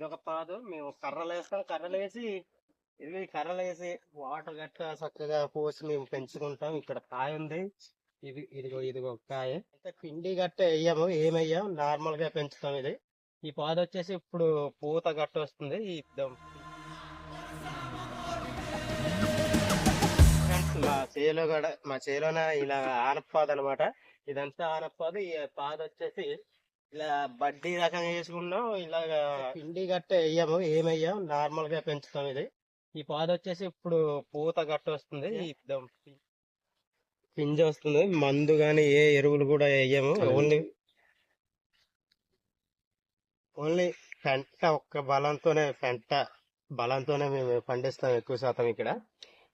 ఇది ఒక పాదు. మేము కర్రలు వేస్తాం కర్రలు వేసి ఇది కర్రలు వేసి వాటర్ గట్ట చక్కగా పోసి మేము పెంచుకుంటాం. ఇక్కడ కాయ ఉంది. ఇది ఇదిగో ఇదిగో కాయ. అయితే పిండి గట్ట వేయము ఏమయ్యాం నార్మల్గా పెంచుతాం ఇది. ఈ పాదు వచ్చేసి ఇప్పుడు పూత గట్ట వస్తుంది. ఈ మా చేలో కూడా మా చేలోన ఇలా ఆనపాదు అనమాట ఇదంతా ఆనపాదు ఈ పాద వచ్చేసి ఇలా బడ్డీ రకంగా వేసుకున్నాం ఇలాగా పిండి గట్ట వేయము ఏమయ్యాం నార్మల్గా పెంచుతాం ఇది. ఈ పాదు వచ్చేసి ఇప్పుడు పూత గట్ట వస్తుంది. పింజ వస్తుంది. మందు గాని ఏ ఎరువులు కూడా వేయము. ఓన్లీ ఓన్లీ పెంట ఒక్క బలంతోనే పెంట బలంతోనే మేము పండిస్తాం ఎక్కువ శాతం ఇక్కడ.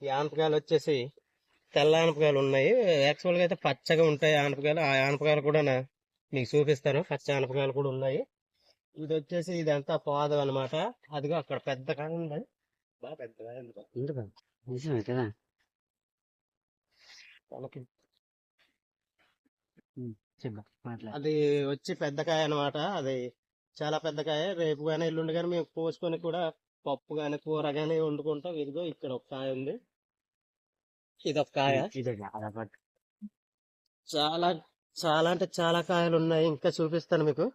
ఈ ఆనపకాయలు వచ్చేసి తెల్ల ఆనపకాయలు ఉన్నాయి. యాక్చువల్గా అయితే పచ్చగా ఉంటాయి ఆనపకాయలు. ఆ ఆనపకాయలు కూడా మీకు చూపిస్తాను. పచ్చ ఆనపకాయలు కూడా ఉన్నాయి. ఇది వచ్చేసి ఇదంతా పాదు అన్నమాట. అదిగో అక్కడ పెద్ద కాయ ఉంది. బాగా పెద్ద కాయ ఉంది బాగా. ఎందుకు నిజమే కదా? అది వచ్చి పెద్ద కాయ అన్నమాట. అది చాలా పెద్ద కాయ. రేపు కానీ ఎల్లుండి కానీ మేము కోసుకొని కూడా పప్పు కానీ కూర కానీ వండుకుంటాం. ఇదిగో ఇక్కడ ఒక కాయ ఉంది. ఇది ఒక కాయ చాలా చాలా అంటే చాలా కాయలు ఉన్నాయి ఇంకా చూపిస్తాను మీకు.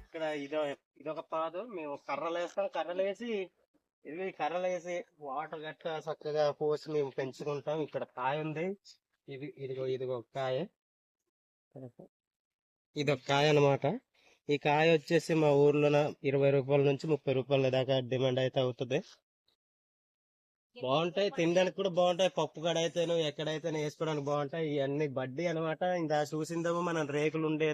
ఇక్కడ ఇదో ఇదొక పాదు. మేము కర్రలు వేస్తాం కర్రలు వేసి ఇవి కర్రలు వేసి వాటర్ గట్ట చక్కగా పోసి మేము పెంచుకుంటాం. ఇక్కడ కాయ ఉంది. ఇది ఇదిగో ఇదిగో కాయ. ఇది ఒక కాయ అన్నమాట ఈ కాయ వచ్చేసి మా ఊర్లోన ఇరవై రూపాయల నుంచి ముప్పై రూపాయల దాకా డిమాండ్ అయితే అవుతుంది. బాగుంటాయి తినడానికి కూడా బాగుంటాయి పప్పు కడైతేను ఎక్కడైతేనే వేసుకోవడానికి బాగుంటాయి ఇవన్నీ బడ్డీ అన్నమాట ఇంకా చూసిందేమో మనం రేకులు ఉండే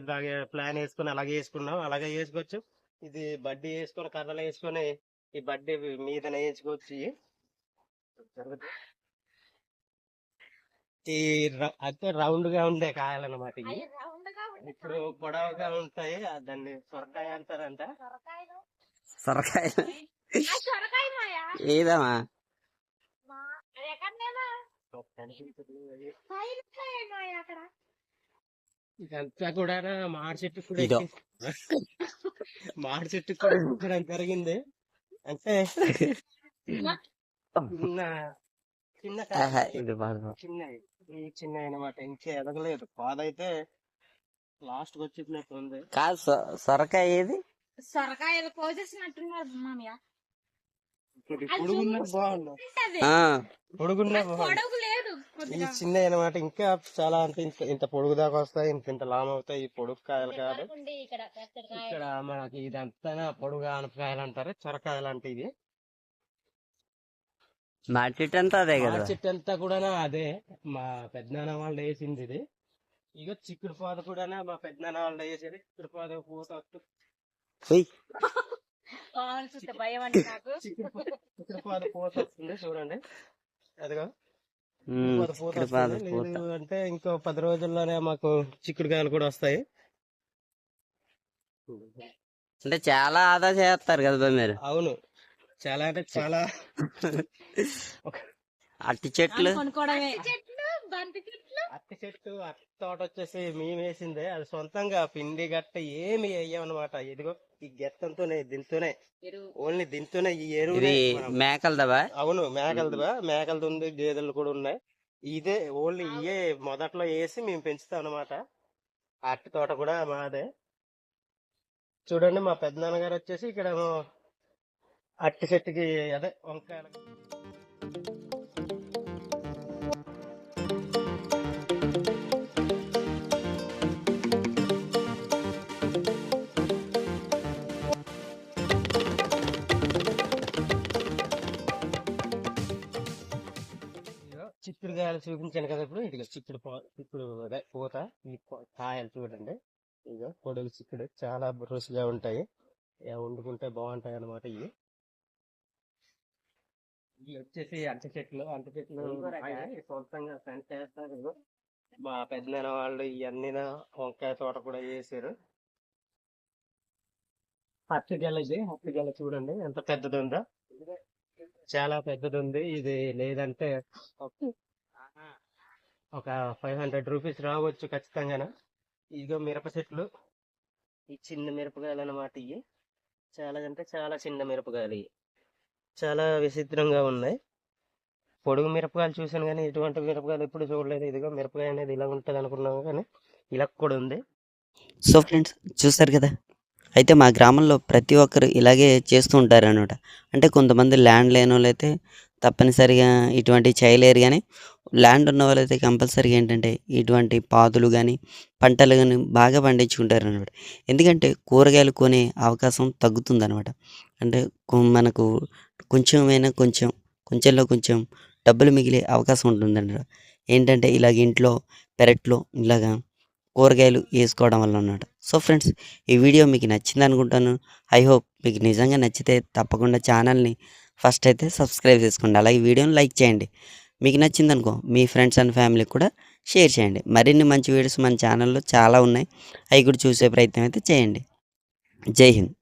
ప్లాన్ వేసుకుని అలాగే వేసుకున్నాం. అలాగే వేసుకోవచ్చు. ఇది బడ్డీ వేసుకొని కర్రలు వేసుకొని ఈ బడ్డీ మీద వేసుకోవచ్చు. ఈ రౌండ్గా ఉండే కాయలు అనమాట ఇవి ఇప్పుడు పొడవుగా ఉంటాయి. దాన్ని సొరకాయ అంటారంట. సొరకాయ ఏదమ్మా? ఇదంతా కూడా మాడి చెట్టు కూడా మాడి చెట్టు కూడా ఎక్కడం జరిగింది. అంటే చిన్న చిన్న ఆహా, కాయ. ఇది బాగా. చిన్న అనమాట ఇంకా ఎదగలేదు. పాదైతే లాస్ట్కి వచ్చినట్టు ఉంది కాదు సొరకాయ ఏది? సొరకాయలు కోసేసినట్టున్నారు మామయ్య. ఈ చిన్న అనమాట ఇంకా చాలా అంటే ఇంత ఇంత పొడుగు దాకా వస్తాయి ఇంత ఇంత లామ్ అవుతాయి ఈ పొడుగు కాయలు కాదు. ఇక్కడ మనకి ఇదంతా పొడుగు ఆనపకాయలు అంటారు చొరకాయలు అంటే ఇది. మా చెట్టు అంతా అదే కదా. చెట్టు అంతా కూడా అదే. మా పెద్దనాన్న వాళ్ళు వేసింది ఇది. ఇక చిక్కుడు పాద కూడా మా పెద్దనాన్న వాళ్ళు వేసేది. చిక్కుడు పాద పూత వస్తు- ఉయ్, కావాలి చూస్తే భయం అండి నాకు. చిక్కుడు చిక్కుడు పాద పూత వస్తుంది చూడండి. అదిగో. లేదు అంటే ఇంకో పది రోజుల్లోనే మాకు చిక్కుడుకాయలు కూడా వస్తాయి. అంటే చాలా ఆదా చేస్తారు కదా మీరు. అవును. చాలా అంటే చాలా అట్టి చెట్లు. అత్తి చెట్టు అత్తి తోట వచ్చేసి మేము వేసిందే. అది సొంతంగా పిండి గట్ట ఏమి వేయమన్నమాట. ఇదిగో ఈ గెత్తంతోనే దీంతోనే. ఓన్లీ దీంతోనే ఈ ఎరువు మేకలదవా? అవును మేకలదివా? మేకలది ఉంది గేదెలు కూడా ఉన్నాయి. ఇదే ఓన్లీ ఇయే మొదట్లో వేసి మేము పెంచుతాం అనమాట అట్టి తోట కూడా మాదే. చూడండి మా పెద్దనాన్నగారు వచ్చేసి ఇక్కడ అట్టి చెట్టుకి అదే వంకాయలు చిక్కుడు చిక్కుడుకాయలు చూపించాను కదా ఇప్పుడు. ఇదిగో చిక్కుడు చిక్కుడు అదే పూత ఈ కాయలు చూడండి. ఇదిగో పొడుగు చిక్కుడు చాలా రుచిగా ఉంటాయి. వండుకుంటే బాగుంటాయి అన్నమాట ఇవి. వచ్చేసి అంట చెట్లు అంట చెట్లు. సొంతంగా పెంట చేస్తారు. మా పెద్దనాన్న వాళ్ళు ఇవన్నీ వంకాయ తోట కూడా వేసారు. హత్తి గెల ఇది హత్తి గెల చూడండి. ఎంత పెద్దది ఉందో చాలా పెద్దది ఉంది ఇది లేదంటే ఒక- ఒక ఫైవ్ హండ్రెడ్ రూపీస్ రావచ్చు ఖచ్చితంగా ఇదిగో మిరప చెట్లు. ఈ చిన్న మిరపకాయలు అన్నమాట ఇవి. చాలా అంటే చాలా చిన్న మిరపకాయలు ఇవి. చాలా విచిత్రంగా ఉన్నాయి. పొడుగు మిరపకాయలు చూశాను కానీ ఇటువంటి మిరపకాయలు ఎప్పుడు చూడలేదు. ఇదిగో మిరపకాయ అనేది ఇలా ఉంటుంది అనుకున్నాము కానీ ఇలా కూడా ఉంది. సో ఫ్రెండ్స్ చూసారు కదా? అయితే మా గ్రామంలో ప్రతి ఒక్కరు ఇలాగే చేస్తూ ఉంటారు అనమాట అంటే కొంతమంది ల్యాండ్ లేని వాళ్ళైతే అయితే తప్పనిసరిగా ఇటువంటివి చేయలేరు కానీ ల్యాండ్ ఉన్న వాళ్ళైతే కంపల్సరీగా ఏంటంటే ఇటువంటి పాదులు కానీ పంటలు కానీ బాగా పండించుకుంటారు అనమాట ఎందుకంటే కూరగాయలు కొనే అవకాశం తగ్గుతుంది అనమాట అంటే మనకు కొంచెమైనా కొంచెం కొంచెంలో కొంచెం డబ్బులు మిగిలే అవకాశం ఉంటుందండి ఏంటంటే ఇలాగ ఇంట్లో పెరట్లో ఇలాగా కూరగాయలు వేసుకోవడం వల్ల అన్నమాట. సో ఫ్రెండ్స్ ఈ వీడియో మీకు నచ్చింది అనుకుంటాను. ఐ హోప్ మీకు నిజంగా నచ్చితే తప్పకుండా ఛానల్ని ఫస్ట్ అయితే సబ్స్క్రైబ్ చేసుకోండి. అలాగే వీడియోని లైక్ చేయండి. మీకు నచ్చింది అనుకో మీ ఫ్రెండ్స్ అండ్ ఫ్యామిలీకి కూడా షేర్ చేయండి. మరిన్ని మంచి వీడియోస్ మన ఛానల్లో చాలా ఉన్నాయి. అవి కూడా చూసే ప్రయత్నం అయితే చేయండి. జై హింద్.